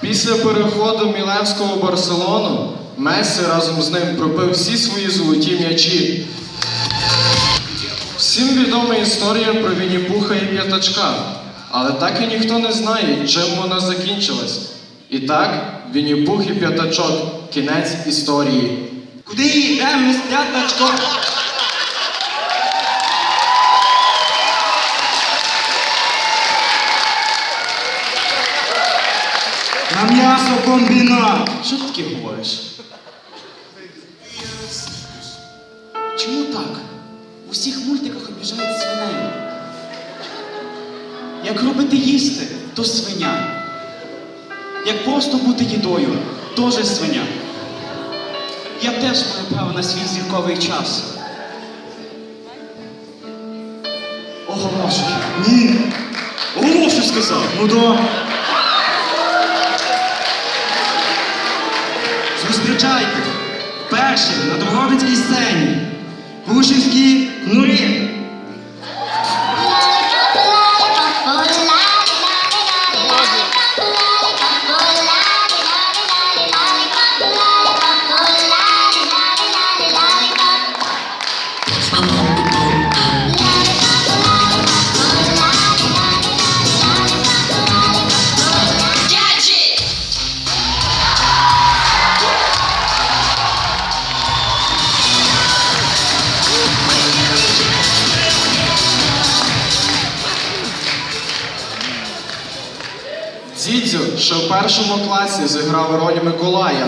Після переходу Мілевського в Барселону Месси разом з ним пропив всі свої золоті м'ячі. Всім відома історія про Вінні-Пуха і п'ятачка, але так і ніхто не знає, чим вона закінчилась. І так, Вінні-Пух і п'ятачок кінець історії. Куди йдемо з п'ятачком? На м'ясо комбінат. Що ти таке говориш? Чому так? У всіх мультиках обіжають свиней. Як робити їсти, то свиня. Як просто бути їдою, теж свиня. Я теж маю право на свій зірковий час. Оголошую. Ні. Оголошую, сказав. Ну до. Зустрічайте. Перший на Дрогобицькій сцені. Гушівські кнурі. Дідзю ще в першому класі зіграв роль Миколая.